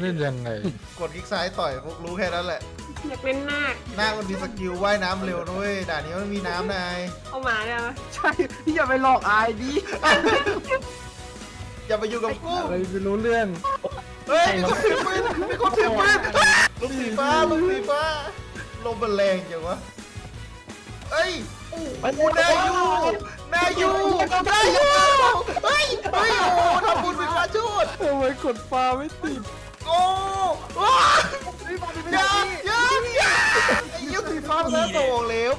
เล่นยังไง กดคลิกซ้ายต่อยพวกรู้แค่นั้นแหละอยากเล่นนาคหน้ามันมีสกิลว่ายน้ำเร็วด้วยด่านนี้มันมีน้ำนายเอาหมาได้ไหมใช่พี่อย่าไปหลอกอายดิอย่าไปอยู่กับกูอะไรไม่รู้เรื่องเฮ้ยมีคนถือปืนมีคนถือปืนลูกสีฟ้าลูกสีฟ้าลมมันแรงจังวะ เอ้ยกูนายูนายูนายูเฮ้ยเฮ้ยโอ้ทำบุญเป็นพระชูดทำไมกดฟ้าไม่ติดโอ้ว้าอย่าอย่าอย่าไอ้ยุคสีฟ้ามันน่าโตงแล้ว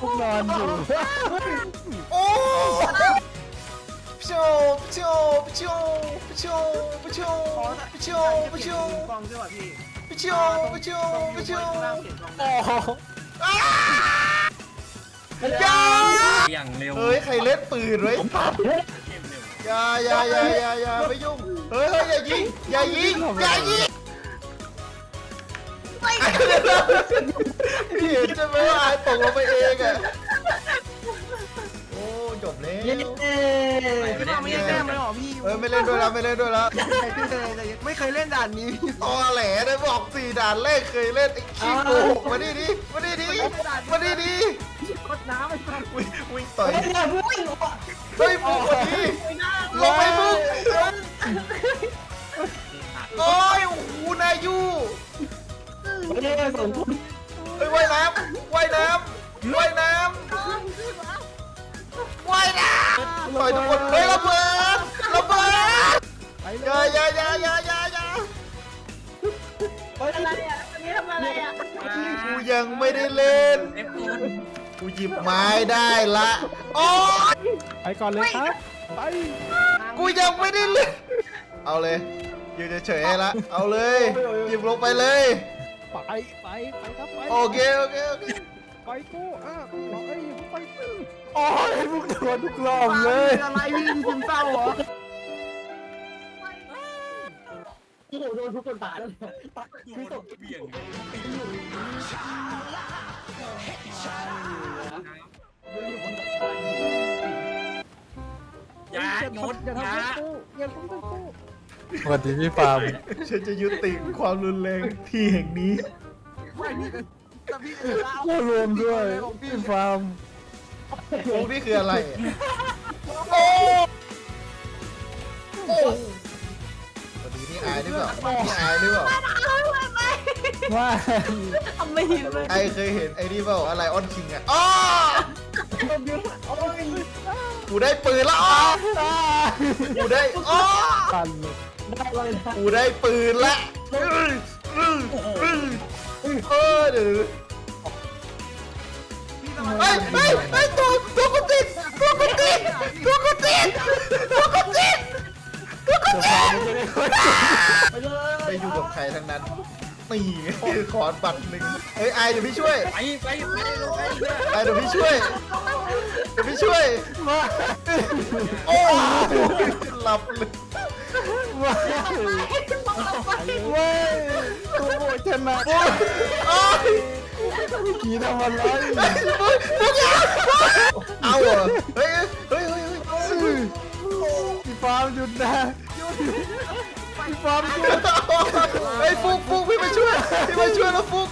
พวกนอนอยู่โอ้พิโชพิโชพิโชพิโชพิโชพิโชพิโชกล้องใช่ป่ะพี่พิโชพิโชพิโชโอ้โห อย่าอย่างเร็วเฮ้ยใครเล่นปืนไว้เกมเร็วอย่าอย่าอย่าอย่าอย่าไม่ยุ่งเฮ้ยเฮ้ยอย่ายิงอย่ายิงอย่ายิงพี่เห็นใช่ไหมว่าไอ้ตกลงไปเองอะโอ้จบแล้วพี่มาไม่ได้แกล้งมันหรอพี่เออไม่เล่นด้วยแล้วไม่เล่นด้วยแล้วไม่เคยเล่นด่านนี้ตอแหลได้บอกสี่ด่านแรกเคยเล่นไอ้ขี้โกหกมาดิดิมาดิดิมาดิดิ กดน้ำไปก่อนวิ่งวิ่งต่อยเฮ้ยมึงคนนี้ลงไปมึงโอ้ยโอ้โหนายูเฮ้ยว่ายน้ำว่ายน้ำว่ายน้ำว่ายน้ำต่อยทุกคนเฮ้ยระเบิดระเบิดอย่าอย่าอย่าอย่าอย่าอย่าอะไรอะอันนี้ทำอะไรอะกูยังไม่ได้เล่นเอฟคูณ กูหยิบไม้ได้ละ โอ้ยไปก่อนเลยครับไปกูยังไม่ได้เล่นเอาเลยยืนเฉยๆให้ละเอาเลยหยิบลงไปเลย ไปไปไปครับไปโอเคโอเคโอเคไปกูอะไปไปโอ้ยพวกโดนทุกรอบเลยอะไรพี่มีซึมเศร้าเหรอคือตกเบี่ยง อย่าโยนอย่าอย่าทำกูอย่าทำกูสวัสดีพี่ฟาร์มฉันจะยุติความรุนแรงที่แห่งนี้ไม่พี่แต่พี่จะเล่าผู้รวมด้วยพี่ฟาร์มโอ้นี่คืออะไรอะโอ้โอ้สวัสดีนี่อายหรือเปล่านี่อายหรือเปล่า ว่า ทำไม่เห็นเลยไอเคยเห็นไอ้นี่เปล่าอะไรออนคิงอะอ๋อกูได้ปืนแล้วอ๋อกูได้อ๋อตันกูได้ปืนละเออเดี๋ยวพี่ทำไมเฮ้ยเฮ้ยเฮ้ยตัวตัวกูติด นี่ขอบัตรหนึ่งเฮ้ยไอเดี๋ยวพี่ช่วยไปไปไปลงไปไอเดี๋ยวพี่ช่วยเดี๋ยวพี่ช่วยโอ้หลับเลยว้ายว้ายตัวโบชนะโอ้ยขี่ทำอะไรเฮ้ยมึงมึงอย่าเอาเหรอเฮ้ยเฮ้ยเฮ้ยเฮ้ยพี่ฟาร์มหยุดนะพี่ฟาร์มหยุดเฮ้ยฟุก ช่วยแล้วฟุก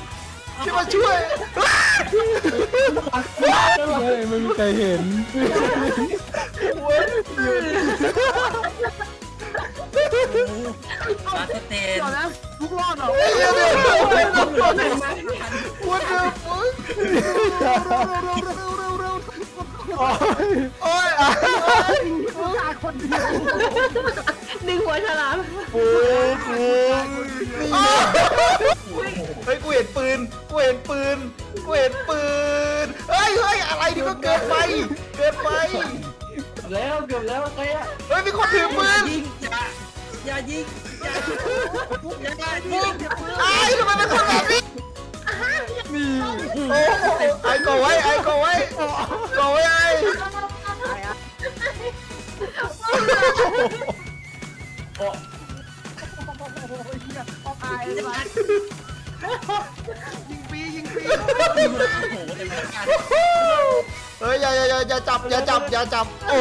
พี่มาช่วยไม่ไม่มีใครเห็นลาสเตนเดี๋ยวนะทุกรอบเหรอเดี๋ยวเดี๋ยวเดี๋ยวเดี๋ยว What the fuck โอ้ยโอ้ยอะผู้ชายคนเดียวดึงหัวฉลามฟุกฟุก กูเห็นปืนกูเห็นปืนเฮ้ยเฮ้ยอะไรนี่ก็เกินไปเกินไปแล้วเกือบแล้วใครอะเฮ้ยมีคนถือปืนยิงอย่าอย่ายิงอย่าอย่ายิงไอ้ทำไมเป็นคนแบบนี้นี่โอ้ไอ้ก่อไว้ไอ้ก่อไว้ก่อไว้ไอ้ตายเลย ยิงปียิงปีโอ้โหเต็มที่การเฮ้ยอย่าอย่าอย่าอย่าจับอย่าจับอย่าจับโอ้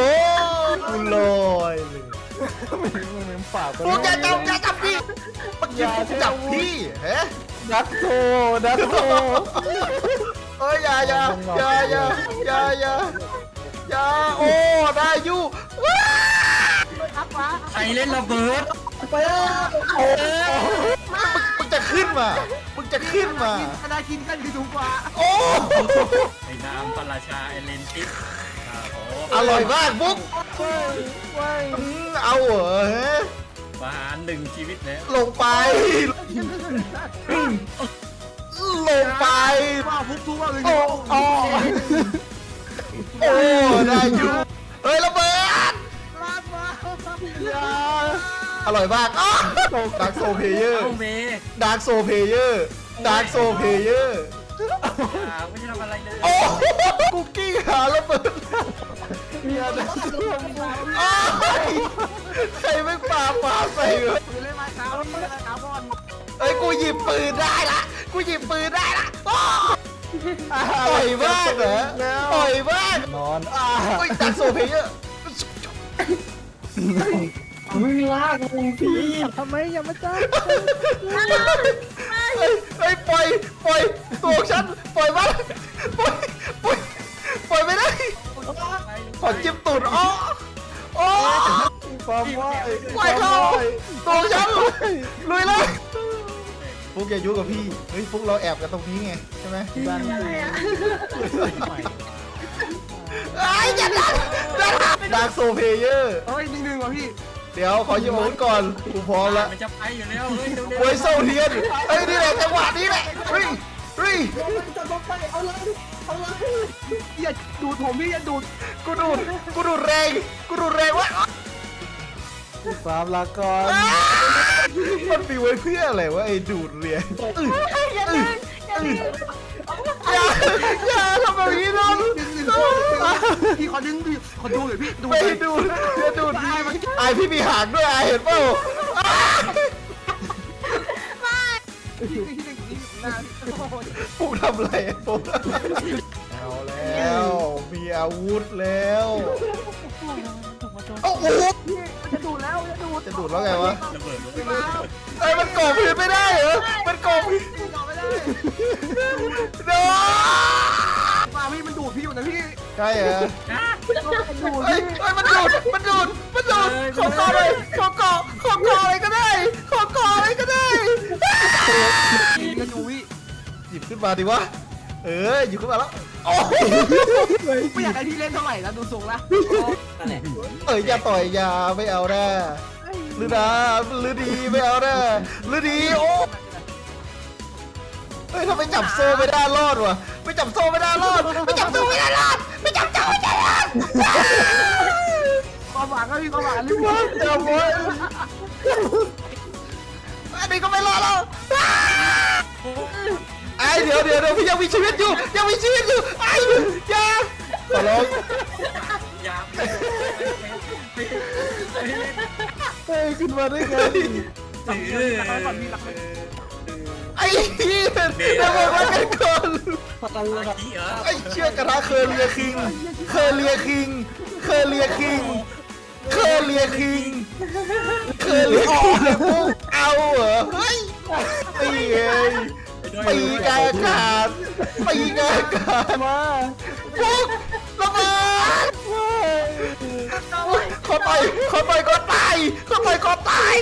กูลอยเลยมึงมึงปากพวกอย่าจับอย่าจับดิที่ฟุกจับพี่เฮ้ดักโซดักโซเอ้ยอย่าอย่าอย่าอย่าอย่าอย่าอย่าโอ้ได้อยู่ว้าใครเล่นระเบิดมึ งจะขึ้นมามึงจะขึ้นมาคณะกินกันคือถูกกว่า โอ้ในนามพระราชาเอเลนติสครับผมอร่อยมากบุ๊กอืมเอาเหรอฮะประหารหนึ่งชีวิตแล้วลงไป ลงไปว่าฟุกทุกว่าเลยโอ้โอ้โอ้ได้อยู่เฮ้ยระเบิด อร่อยมากอ้าวดาร์กโซเพเยอร์เอ้าเมย์ดาร์กโซเพเยอร์ดาร์กโซเพเยอร์อย่าไม่ได้ทำอะไรเลยโอ้กุกกี้หาระเบิดเมียดักโซอ้าวใครไม่ปาปาใส่เลยคือเล่นไม้เท้านี่อะไรครับบอลเอ้ยกูหยิบปืนได้ละกูหยิบปืนได้ละอ้าวต่อยมากเหรอต่อยมากนอนอ่าเฮ้ยดาร์กโซเพเยอร์ มึงลากมึงสิทำไมยังไม่จ้าเฮ้ยเฮ้ยปล่อยปล่อยตัวของฉันปล่อยมันปล่อยปล่อยปล่อยไม่ได้ขอจิ้มตูดอ้อโอ้ความว่าปล่อยเขาตัวของฉันลุยเลยฟุกอย่ายุ่งกับพี่เฮ้ยฟุกเราแอบกันตรงนี้ไงใช่ไหมดันไอ้ยอย่าดันอย่าดันดาร์กโซเพเยอร์เฮ้ยหนึ่งหนึ่งว่ะพี่ เดี๋ยวขอยิงอาวุธก่อนกูพร้อมแล้วมันจะไปอยู่แล้วเฮ้ยเร็วโวยโซเทียนเฮ้ยนี่แหละจังหวะนี้แหละเฮ้ยเฮ้ยอย่าดูดผมพี่อย่าดูดกูดูดกูดูดแรงกูดูดแรงวะสามลาก่อนมันมีไว้เพื่ออะไรวะไอ้ดูดเรียนอึ๊ยอย่าเล่นอย่าเล่นอย่าอย่าทำแบบนี้น้องดึงดึง พี่ขอดึงดิขอดูหน่อยพี่ดูไม่ให้ดูดอย่ดูดดีไอพี่มีหางด้วยไอเห็นเปล่าอ้ายพี่พี่ดึงนี่หน้าปุ๊กทำอะไรปุ๊กเอาแล้วมีอาวุธแล้วโอ้โหมันจะดูดแล้วจะดูดจะดูดแล้วไงวะระเบิดเลยมาเอ้ยมันก่อพื้นไม่ได้เหรอมันก่อพื้นต่อไม่ได้ ใช่เหรอเฮ้ยเฮ้ยมันดูดมันดูดมันดูดขอเกาะเลยขอเกาะขอเกาะอะไรก็ได้ขอเกาะอะไรก็ได้กระดูพี่หยิบขึ้นมาดิวะเออหยิบขึ้นมาแล้วโอ้ไม่อยากให้พี่เล่นเท่าไหร่นะดูทรงละเอ้ยอย่าต่อยอย่าไม่เอาแน่หรือนะหรือดีไม่เอาแน่หรือดีโอ้เฮ้ยทำไมจับโซ่ไม่ได้รอดวะไม่จับโซ่ไม่ได้รอดไม่จับโซ่ไม่ได้รอด จับโซ่ไม่ได้รอดความหวังก็พี่ความหวังรีบจับไว้อันนี้ก็ไม่รอดแล้วไอ้เดี๋ยวเดี๋ยวเดี๋ยวพี่ยังมีชีวิตอยู่ยังมีชีวิตอยู่ไอ้อย่าขอร้องอย่าไปไปไปเล่นเฮ้ยขึ้นมาได้ไงถือก่อนพี่หลัก ไอ้เหี้ยเดี๋ยวบอกว่ากันก่อนอาคีเหรอไอ้เชือกกระทะเคอเรียคิง เคอเรียคิง เคอเรียคิง เคอเรียคิง เคอเรียคิงปุ๊บเอาเหรอเฮ้ยตีเอ้ยตีกาอากาศตีกาอากาศมาปุ๊บระเบิ ขอต่อยขอต่อยก่อนตายขอต่อยก่อนตาย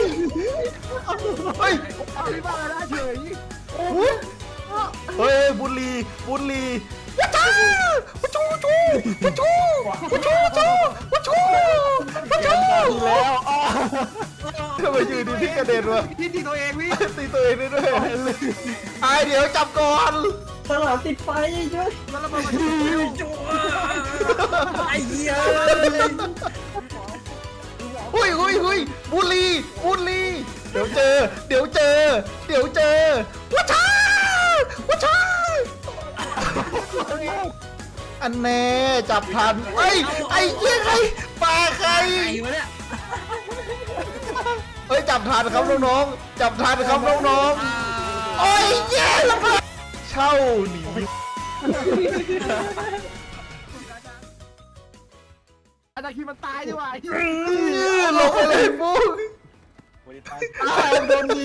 เฮ้ยเอาพี่บ้าได้เฉยอุ๊ยเฮ้ยบุรีบุรีวัชชูวัชชูวัชชูวัชชูวัชชูวัชชูดีแล้วอ้าทำไมอยู่ดีพี่กระเด็นวะพี่ตีตัวเองพี่ตีตัวเองได้ด้วยไอเดี๋ยวจับก่อนแล้วเรามาจั่วไอ้เหี้ยหุ ยหุยบุรีบุรีเดี๋ยวเจอ เดี๋ยวเจอ เดี๋ยวเจอวัชชูวัชชูอันแน่จับทันไอ้ยไอ้เหี้ยใครปลาใครไอ้วะเนี่ยเฮ้ยจับทันครับน้องๆจับทันครับน้องๆโอ้ยแย่แล้วเช่าหนี อาตาคีมันตายดีกว่าลงไปเลยปุ๊บวันนี้ตายโดนดี